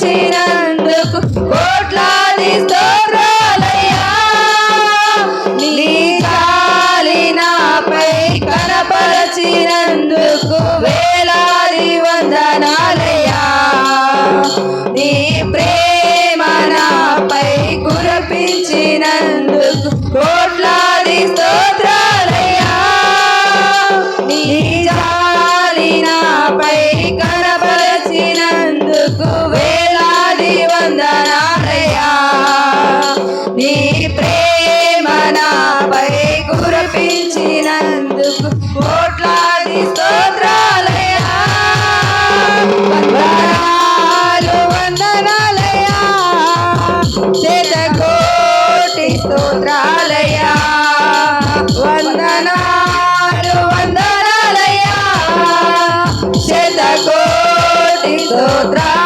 కాచినందుకు కోట్లాది స్తోత్రాలయ్యా. నీ కాలినాపై కనపరచినందుకు వేలాది వందనాలయ్యా. నీ ప్రేమ నాపై కురపించిన కోట్లాది స్తోత్రాలయా వందనాలు వందనాలయా శతకోటి స్తోత్రాలయా వందనాలు వందనాలయా శతకోటి స్తోత్రాలయా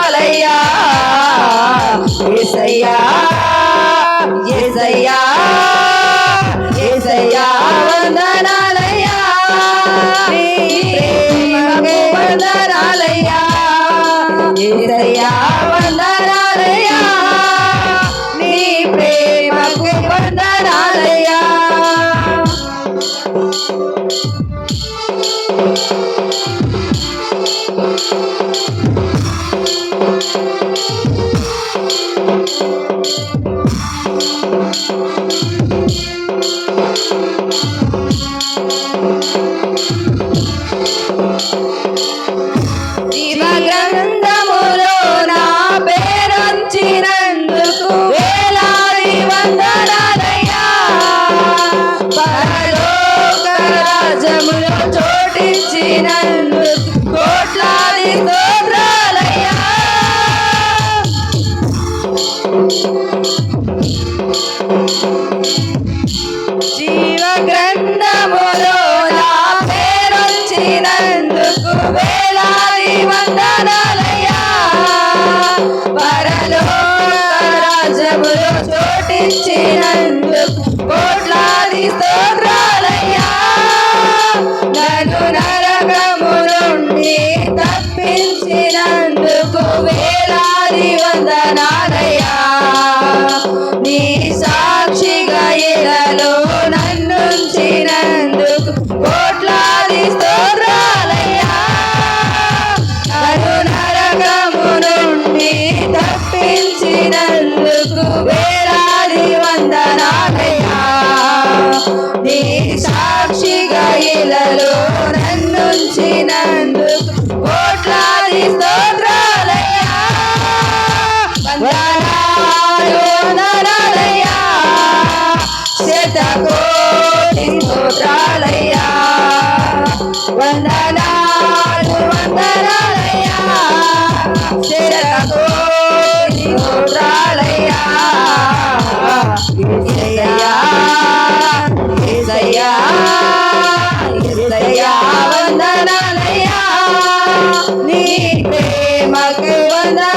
వందరాలయ్యా ఏదయ్యా వందరాలయ్యా నీ ప్రేమకు వందరాలయ్యా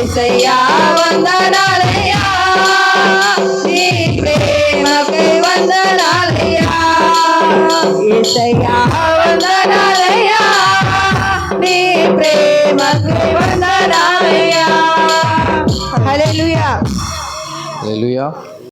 ఏసయ్యా వందనాలయ్యా. నీ ప్రేమకై వందనాలయ్యా. ఏసయ్యా వందనాలయ్యా. నీ ప్రేమకై వందనాలయ్యా. హల్లెలూయా. హల్లెలూయా.